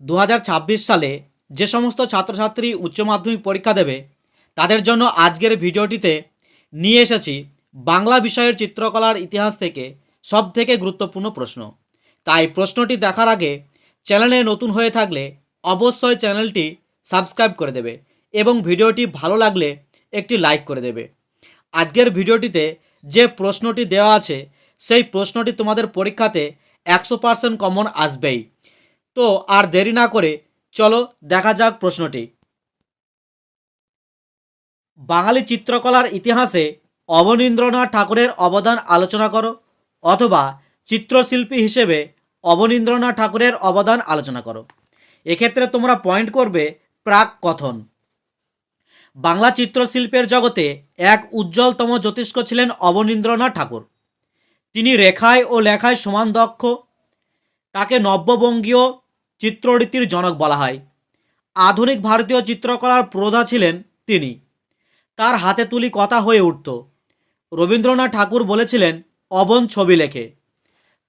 দু হাজার ছাব্বিশ সালে যে সমস্ত ছাত্রছাত্রী উচ্চ মাধ্যমিক পরীক্ষা দেবে, তাদের জন্য আজকের ভিডিওটিতে নিয়ে এসেছি বাংলা বিষয়ের চিত্রকলার ইতিহাস থেকে সব থেকে গুরুত্বপূর্ণ প্রশ্ন। তাই প্রশ্নটি দেখার আগে চ্যানেলে নতুন হয়ে থাকলে অবশ্যই চ্যানেলটি সাবস্ক্রাইব করে দেবে এবং ভিডিওটি ভালো লাগলে একটি লাইক করে দেবে। আজকের ভিডিওটিতে যে প্রশ্নটি দেওয়া আছে, সেই প্রশ্নটি তোমাদের পরীক্ষাতে একশো পার্সেন্ট কমন আসবেই। তো আর দেরি না করে চলো দেখা যাক প্রশ্নটি। বাঙালি চিত্রকলার ইতিহাসে অবনীন্দ্রনাথ ঠাকুরের অবদান আলোচনা করো অথবা চিত্রশিল্পী হিসেবে অবনীন্দ্রনাথ ঠাকুরের অবদান আলোচনা করো। এক্ষেত্রে তোমরা পয়েন্ট করবে প্রাক কথন। বাংলা চিত্রশিল্পের জগতে এক উজ্জ্বলতম জ্যোতিষ্ক ছিলেন অবনীন্দ্রনাথ ঠাকুর। তিনি রেখায় ও লেখায় সমান দক্ষ, তাকে নব্যবঙ্গীয় চিত্ররীতির জনক বলা হয়। আধুনিক ভারতীয় চিত্রকলার প্রধা ছিলেন তিনি। তার হাতে তুলি কথা হয়ে উঠত। রবীন্দ্রনাথ ঠাকুর বলেছিলেন, অবন ছবি লেখে।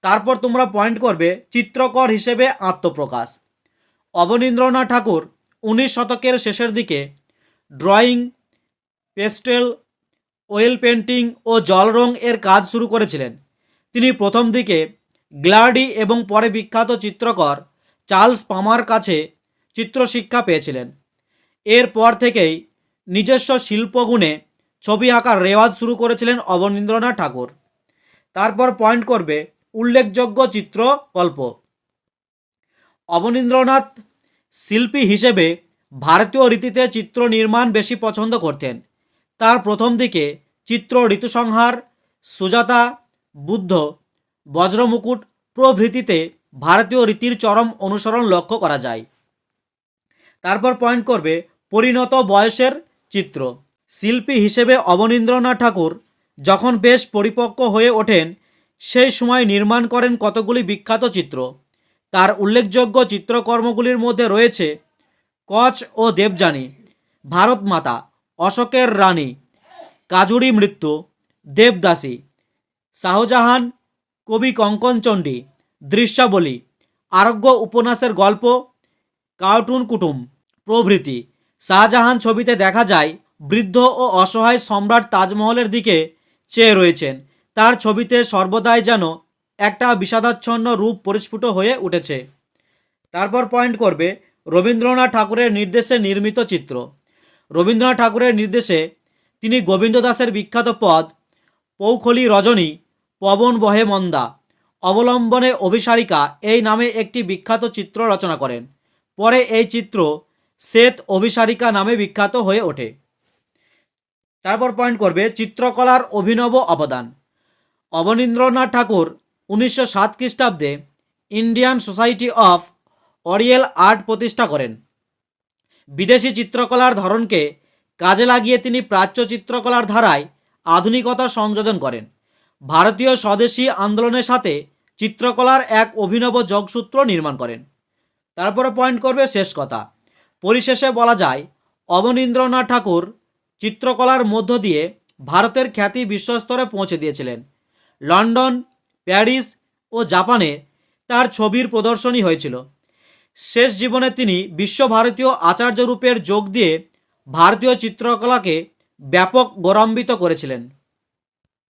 তারপর তোমরা পয়েন্ট করবে, চিত্রকর হিসেবে আত্মপ্রকাশ অবনীন্দ্রনাথ ঠাকুর উনিশ শতকের শেষের দিকে ড্রয়িং, পেস্টেল, ওয়েল পেন্টিং ও জল রং এর কাজ শুরু করেছিলেন। তিনি প্রথম দিকে গ্লাডি এবং পরে বিখ্যাত চিত্রকর চার্লস পামার কাছে চিত্রশিক্ষা পেয়েছিলেন। এরপর থেকেই নিজস্ব শিল্পগুণে ছবি আঁকার রেওয়াজ শুরু করেছিলেন অবনীন্দ্রনাথ ঠাকুর। তারপর পয়েন্ট করবে উল্লেখযোগ্য চিত্র চিত্রকল্প। অবনীন্দ্রনাথ শিল্পী হিসেবে ভারতীয় রীতিতে চিত্র নির্মাণ বেশি পছন্দ করতেন। তার প্রথম দিকে চিত্র ঋতুসংহার, সুজাতা, বুদ্ধ, বজ্রমুকুট প্রভৃতিতে ভারতীয় রীতির চরম অনুসরণ লক্ষ্য করা যায়। তারপর পয়েন্ট করবে পরিণত বয়সের চিত্র। শিল্পী হিসেবে অবনীন্দ্রনাথ ঠাকুর যখন বেশ পরিপক্ক হয়ে ওঠেন, সেই সময় নির্মাণ করেন কতগুলি বিখ্যাত চিত্র। তার উল্লেখযোগ্য চিত্রকর্মগুলির মধ্যে রয়েছে কচ ও দেবযানী, ভারত মাতা, অশোকের রানী, কাজুরি মৃত্যু, দেবদাসী, শাহজাহান, কবি কঙ্কনচণ্ডী দৃশ্যাবলী, আরোগ্য উপন্যাসের গল্প, কার্টুন কুটুম, প্রভৃতি। শাহজাহান ছবিতে দেখা যায়, বৃদ্ধ ও অসহায় সম্রাট তাজমহলের দিকে চেয়ে রয়েছেন। তার ছবিতে সর্বদাই যেন একটা বিষাদাচ্ছন্ন রূপ পরিস্ফুট হয়ে উঠেছে। তারপর পয়েন্ট করবে, রবীন্দ্রনাথ ঠাকুরের নির্দেশে নির্মিত চিত্র। রবীন্দ্রনাথ ঠাকুরের নির্দেশে তিনি গোবিন্দ দাসের বিখ্যাত পদ, পৌখলি রজনী, পবন বহে মন্দা অবলম্বনে অভিসারিকা এই নামে একটি বিখ্যাত চিত্র রচনা করেন। পরে এই চিত্র শ্বেত অভিসারিকা নামে বিখ্যাত হয়ে ওঠে। তারপর পয়েন্ট করবে, চিত্রকলার অভিনব অবদান। অবনীন্দ্রনাথ ঠাকুর উনিশশো সাত খ্রিস্টাব্দে ইন্ডিয়ান সোসাইটি অফ অরিয়েল আর্ট প্রতিষ্ঠা করেন। বিদেশি চিত্রকলার ধরনকে কাজে লাগিয়ে তিনি প্রাচ্য চিত্রকলার ধারায় আধুনিকতা সংযোজন করেন। ভারতীয় স্বদেশী আন্দোলনের সাথে চিত্রকলার এক অভিনব যোগসূত্র নির্মাণ করেন। তারপরে পয়েন্ট করবে শেষ কথা। পরিশেষে বলা যায়, অবনীন্দ্রনাথ ঠাকুর চিত্রকলার মধ্য দিয়ে ভারতের খ্যাতি বিশ্বস্তরে পৌঁছে দিয়েছিলেন। লন্ডন, প্যারিস ও জাপানে তার ছবির প্রদর্শনী হয়েছিল। শেষ জীবনে তিনি বিশ্বভারতীয় আচার্য রূপের যোগ দিয়ে ভারতীয় চিত্রকলাকে ব্যাপক গৌরবান্বিত করেছিলেন।